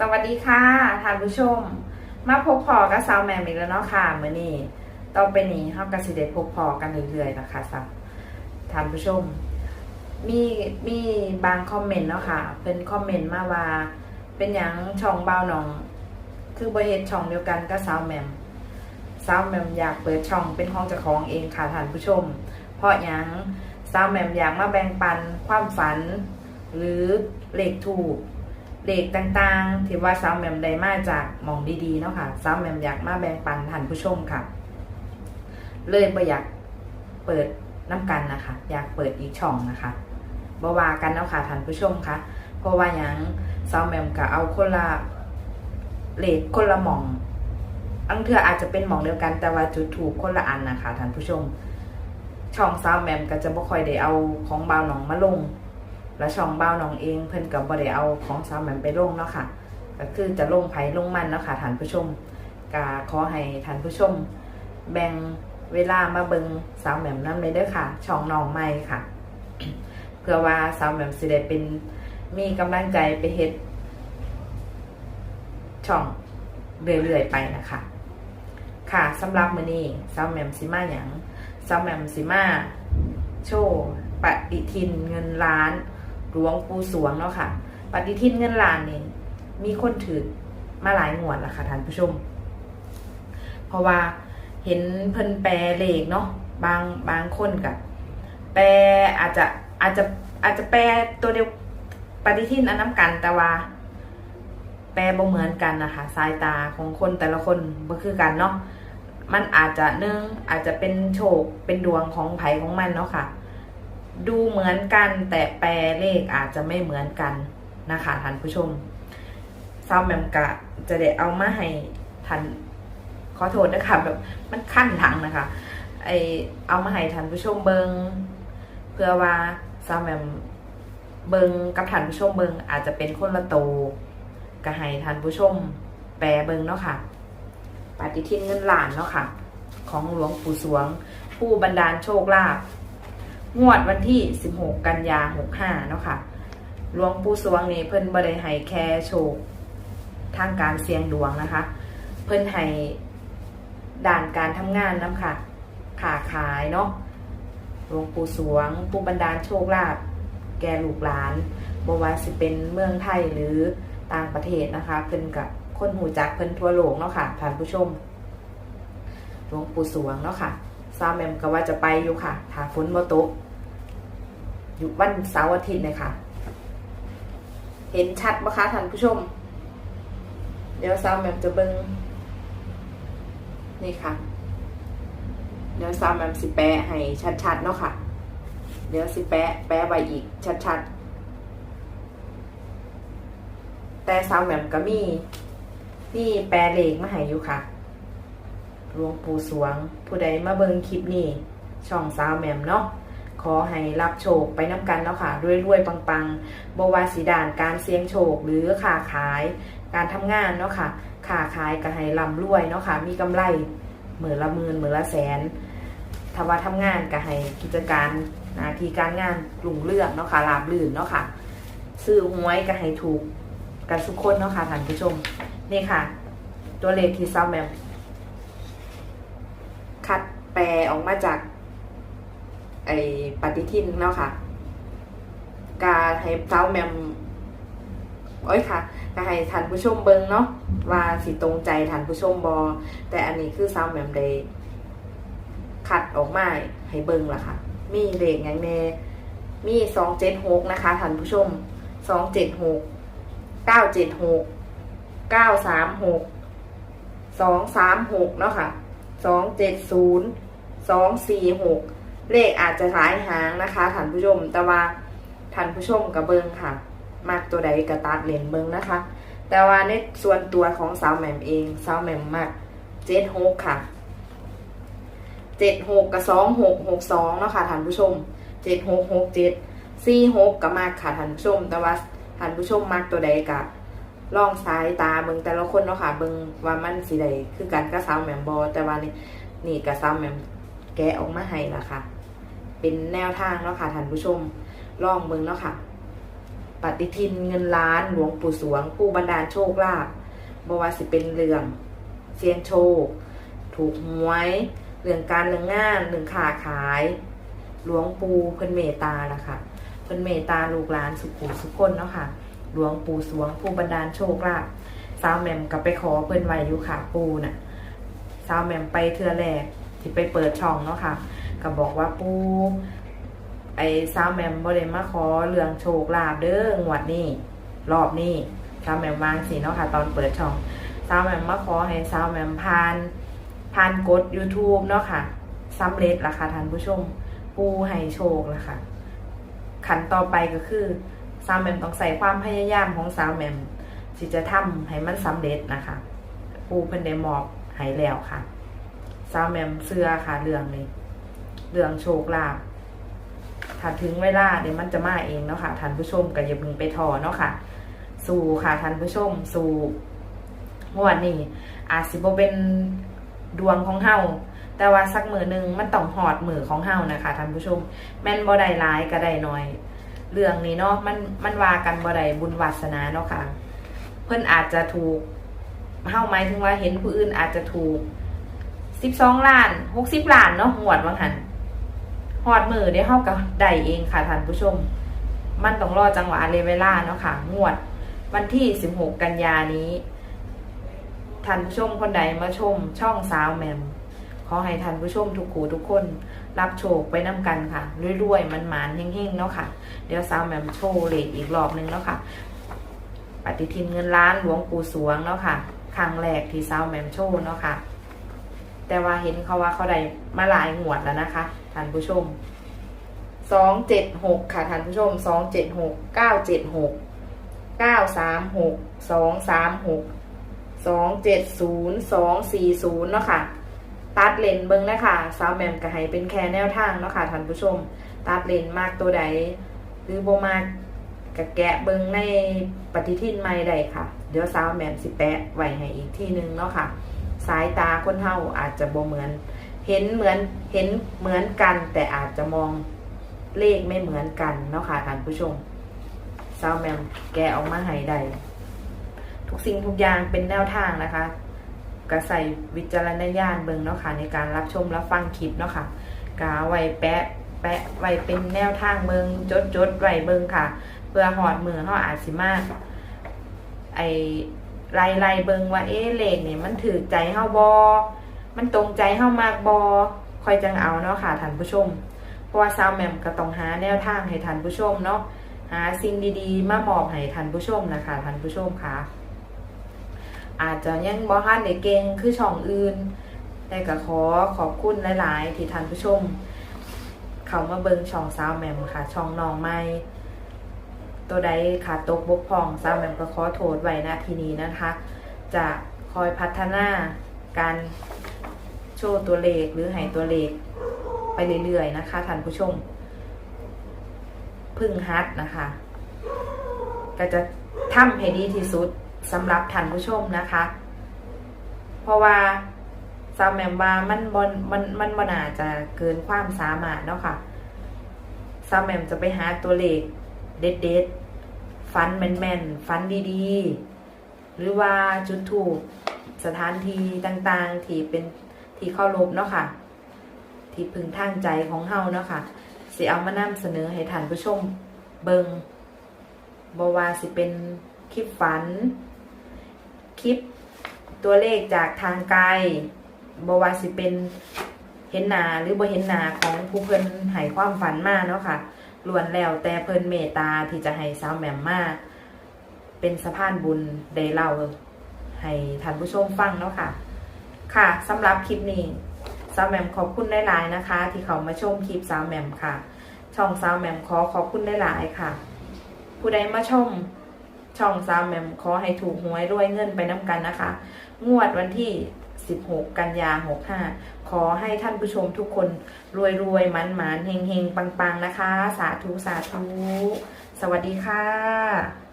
สวัสดีค่ะท่านผู้ชม มาพบพอกับสาวแมมอีกแล้วเนาะค่ะเมื้อนี้ต่องไปนี้เฮาก็สิได้พบพอกันเรื่อยๆนะคะสาวท่านผู้ชม มีมีบางคอมเมนต์เนาะค่ะ เป็นคอมเมนต์มาว่า เป็นหยังช่องเบาหนอง คือบ่เฮ็ดช่องเดียวกันกับสาวแมมสาวแมมอยากเปิดช่องเป็นของเจ้าของเองค่ะท่านผู้ชม เพราะหยังสาวแมมอยากมาแบ่งปันความฝัน หรือเลขถูก เลขต่างๆ ที่ว่าสาวแมมได้มาจากมองดีๆเนาะค่ะสาวแมมอยากมาแบ่งปันท่านผู้ชมค่ะ เลยบ่อยากเปิดน้ำกันนะคะ อยากเปิดอีกช่องนะคะบ่ว่ากันเนาะค่ะท่านผู้ชมค่ะ เพราะว่าหยังสาวแมมก็เอาคนละเลขคนละมองอังเทืออาจจะเป็นหมองเดียวกันแต่ว่าจุดถูกคนละอันนะคะท่านผู้ชม ช่องสาวแมมก็จะบ่ค่อยได้เอาของบ่าวหนองมาลง แล้วช่องเบ้าน้องเองเพิ่นกับบ่ได้เอาของสาวแหม่มไปลงเนาะค่ะ ก็คือจะลงไผลงมันเนาะค่ะท่านผู้ชมก็ขอให้ท่านผู้ชม แบ่งเวลามาเบิงสาวแหม่มนำเลยเด้อค่ะ ช่องน้องใหม่ค่ะ เพื่อว่าสาวแหม่มสิได้เป็นมีกำลังใจไปเฮ็ดช่องเรื่อยๆไปนะคะ ค่ะสำหรับมื้อนี้สาวแหม่มสิมาหยังสาวแหม่มสิมาโชว์ปฏิทินเงินล้าน หลวงปู่สวงเนาะค่ะ ปฏิทินเงินล้านนี่มีคนถือมาหลายงวดล้วค่ะท่านผู้ชม เพราะว่าเห็นเพิ่นแปลเลขเนาะบางบางคนกับแปลอาจจะอาจจะอาจจะแปลตัวเดียวปฏิทินอันน้ำกันแต่ว่า แปลบ่เหมือนกันนะคะสายตาของคนแต่ละคนบ่คือกันเนาะมันอาจจะเนื่องอาจจะเป็นโชคเป็นดวงของไผของมันเนาะค่ะ ดูเหมือนกันแต่แปลเลขอาจจะไม่เหมือนกันนะคะท่านผู้ชมซาวแมมกะจะได้เอามาให้ท่านขอโทษนะคะแบบมันขั้นหลังนะคะไอเอามาให้ท่านผู้ชมเบิงเพื่อว่าซาวแมมเบิงกับท่านผู้ชมเบิงอาจจะเป็นคนละโตวก็ให้ท่านผู้ชมแปลเบิงเนาะค่ะปฏิทินเงินล้านเนาะค่ะ ของหลวงปู่สวง ผู้บันดาลโชคลาภ งวดวันที่ 16 กันยา65เนาะค่ะหลวงปู่สวงนี่เพิ่นบ่ได้ให้แค่โชคทางการเสี่ยงดวงนะคะ เพิ่นให้ด่านการทำงานนํค่ะขาขายเนาะหลวงปู่สวงผู้บันดาลโชคลาภแก่ลูกหลานบว่าสิเป็นเมืองไทยหรือต่างประเทศนะคะ เพิ่นกับคนหูจักเพิ่นทั่วโลกเนาะค่ะท่านผู้ชมหลวงปู่สวงเนาะค่ะซาแมมก็ว่าจะไปอยู่ค่ะถ้าฝนบ่ตก อยู่วันเสาร์อาทิตย์เลยค่ะ เห็นชัดปะคะท่านผู้ชม เดี๋ยวซาวแมมจะเบิงนี่ค่ะ เดี๋ยวซาวแมมสิแปะให้ชัดๆเนาะค่ะ เดี๋ยวสิแปะแปะไว้อีกชัดๆ แต่ซาวแมมก็มีนี่แปลเลขมาให้อยู่ค่ะหลวงปู่สวง ผู้ใดมาเบิงคลิปนี้ ช่องซาวแมมเนาะ อให้รับโชคไปน้ำกันเนาะค่ะรวยๆปังๆบวาสีด่านการเสี่ยงโชคหรือค้าขายการทำงานเนาะค่ะค้าขายก็ให้ร่ำรวยเนาะค่ะมีกำไรหมื่นละหมื่นหมื่นละแสนถ้าว่าทำงานก็ให้กิจการหนาทีการงานกลุ่งเลือกเนาะค่ะราบลื่นเนาะค่ะซื้อหวยก็ให้ถูกกันทุกคนเนาะค่ะท่านผู้ชมนี่ค่ะ ตัวเลขที่ซาวแมมคัดแปลออกมาจาก ไอปฏิทินเนาะค่ะกาให้เจ้าแมมโอ้ยค่ะกาให้ท่านผู้ชมเบิงเนาะว่าสิตรงใจท่านผู้ชมบอแต่อันนี้คือซาวแมมได้คัดออกมาให้เบิงละค่ะ มีเลขอย่างแน่มีสองเจ็ดหกนะคะท่านผู้ชมสองเจ็ดหกเก้าเจ็ดหกเก้าสามหกสองสามหกเนาะค่ะสองเจ็ดศูนย์สองสี่หก เลขอาจจะหลายหางนะคะท่านผู้ชม แต่ว่าท่านผู้ชมกับเบิงค่ะ มากตัวใดกระตัดเลนเบิงนะคะ แต่ว่าในส่วนตัวของสาวแหม่มเองสาวแหม่มมากเจ็ดหกค่ะเจ็ดหกกับสองหกหกสองเนาะค่ะท่านผู้ชมเจ็ดหกหกเจ็ดสี่หกกับมากค่ะท่านผู้ชม แต่ว่าท่านผู้ชมมากตัวใดกับล่องสายตาเบิงแต่ละคนเนาะค่ะเบิงว่ามันสีใดคือกันกับสาวแหม่มบอแต่ว่านี่นี่กับสาวแหม่มแกะออกมาให้ละค่ะ เป็นแนวทางเนาะค่ะท่านผู้ชมลองเบิ่งเนาะค่ะ ปฏิทินเงินล้านหลวงปู่สวงผู้บันดาลโชคลาภบวาสิเป็นเรื่องเสียงโชค ถูกหวยเรื่องการเรื่องงานเรื่องค้าขาย หลวงปู่เพิ่นเมตตาละค่ะเพิ่นเมตตาลูกหลานสุขุสุขคนเนาะค่ะ หลวงปู่สวงผู้บันดาลโชคลาภสาวแหม่มกับไปขอเพิ่นไว้อยู่ค่ะปูน่ะสาวแหม่มไปเทือแรกที่ไปเปิดช่องเนาะค่ะ ก็บอกว่าปูไอ้สาวแมมบ่ได้มาขอเรื่องโชคลาภเด้องวดนี้รอบนี้สาวแมมวางสิเนาะค่ะ ตอนเปิดช่องสาวแมมมาขอให้สาวแมมผ่านผ่านกด YouTube เนาะค่ะสำเร็จละค่ะท่านผู้ชม ปูให้โชคละค่ะขันต่อไปก็คือสาวแมมต้องใส่ความพยายามของสาวแมมที่จะทำให้มันสำเร็จนะคะ ปูเพิ่นได้มอบให้แล้วค่ะสาวแมมเสื้อค่ะเรื่องนี้ เรื่องโชคลาภถ้าถึงเวลาเดี๋ยวมันจะมาเองเนาะค่ะท่านผู้ชมก็อย่าเพิ่งไปทอเนาะค่ะ สู่ค่ะท่านผู้ชม สู่งวดนี้อาจสิบเป็นดวงของเฮาแต่ว่าสักมือหนึ่งมันต้องหอดมือของเฮานะคะท่านผู้ชม แม่นบ่ได้ร้ายก็ได้น้อย เรื่องนี้เนาะมันมันว่ากันบ่ได้บุญวาสนาเนาะค่ะ เพิ่อนอาจจะถูกเฮาหมายถึงว่าเห็นผู้อื่นอาจจะถูกสิบสองล้านหกสิบล้านเนาะหวดวังหัน หอดมือได้เฮาก็ได้เองค่ะท่านผู้ชม มันต้องรอจังหวะเลเวลาเนาะค่ะ งวดวันที่สิบหกกันยานี้ท่านผู้ชมคนใดมาชมช่องสาวแหมมขอให้ท่านผู้ชมทุกคูทุกคน รับโชคไปน้ากันค่ะรวยๆมันหมานเฮงๆเนาะค่ะ เดี๋ยวสาวแหมมโชว์เลขอีกรอบนึงเนาะค่ะ ปฏิทินเงินล้านหลวงปู่สวงเนาะค่ะครั้งแรกที่สาวแหมมโชว์เนาะค่ะ แต่ว่าเห็นเขาว่าเขาได้มาหลายงวดแล้วนะคะ ท่านผู้ชมสองเจ็ดหกค่ะท่านผู้ชมสองเจ็ดหกเก้าเจ็ดหกเก้าสามหกสองสามหกสองเจ็ดศูนย์สองสี่ศูนย์เนาะค่ะ ตัดเลนเบิ้งนะคะสาวแหมมก็ให้เป็นแค่แนวทางเนาะค่ะท่านผู้ชม ตัดเลนมากตัวใด หรือโบมากกะแกะเบิ้งในปฏิทินใหม่ใดค่ะ เดี๋ยวสาวแหมมสิแปะไว้ให้อีกที่หนึงเนาะค่ะ สายตาคนเฮาอาจจะโบเหมือน เห็นเหมือนเห็นเหมือนกัน แต่อาจจะมองเลขไม่เหมือนกันเนาะค่ะท่านผู้ชมสาวแมมแกออกมาให้ได้ทุกสิ่งทุกอย่างเป็นแนวทางนะคะก็ใส่วิจารณญาณเบิงเนาะค่ะในการรับชมรับฟังคลิปเนาะค่ะกาไว้แปะแปะไว้เป็นแนวทางเบิงจดจดไว้เบิงค่ะ เพื่อหอดมือเฮาอาจสิมาไอไล่ไล่เบิงว่าเอ๊ะเลขนี่ยมันถือใจเฮาบ่ มันตรงใจเฮามากบ่ค่อยจังเอาเนาะค่ะท่านผู้ชม เพราะว่าซาวแมมก็ต้องหาแนวทางให้ท่านผู้ชมเนาะหาสิ่งดีๆ มามอบให้ท่านผู้ชมนะคะท่านผู้ชมค่ะอาจจะยังบ่ทันได้เก่งคือช่องอื่นแต่ก็ขอขอบคุณหลาย ๆ ที่ท่านผู้ชม เขามาเบิงช่องสาวแมมค่ะ ช่องน้องไม่ตัวใดขาดตกบกพร่องสาวแมมก็ขอโทษไว้ณทีนี้นะคะ จะคอยพัฒนาการ โชว์ตัวเลขหรือให้ตัวเลขไปเรื่อยๆนะคะท่านผู้ชม พึ่งฮัดนะคะ ก็จะทำให้ดีที่สุดสำหรับท่านผู้ชมนะคะ เพราะว่าซาวแมมว่ามันบนมันมันบน่าจะเกินความสามารถเนาะค่ะซาวแมมจะไปหาตัวเลขเด็ดเด็ดๆฟันแมนแมนๆฟันดีๆ หรือว่าจุดถูกสถานที่ต่างๆ ที่เป็น ที่เข้ารบเนาะค่ะ ที่พึงทางใจของเฮาเนาะค่ะสิเอามานำเสนอให้ท่านผู้ชมเบิงบวาสิเป็นคลิปฝัน คลิปตัวเลขจากทางไกลบวาสิเป็นเห็นหนาหรือบ่เห็นหนาของผู้เพิ่นให้ความฝันมาเนาะค่ะล้วนแล้วแต่เพิ่นเมตตาที่จะให้สาวแหม่มมาเป็นสะพานบุญได้เล่าให้ท่านผู้ชมฟังเนาะค่ะ ค่ะสำหรับคลิปนี้สาวแหม่มขอบคุณหลายๆนะคะ ที่เขามาชมคลิปสาวแหม่มค่ะ ช่องสาวแหม่มขอขอบคุณหลายๆค่ะ ผู้ใดมาชม ช่องสาวแหม่มขอให้ถูกหวยรวยเงินไปน้ำกันนะคะ งวดวันที่ 16 กันยา 65 ขอให้ท่านผู้ชมทุกคนรวยรวยมันหมานเฮงเฮงปังปังนะคะ สาธุสาธุ สวัสดีค่ะ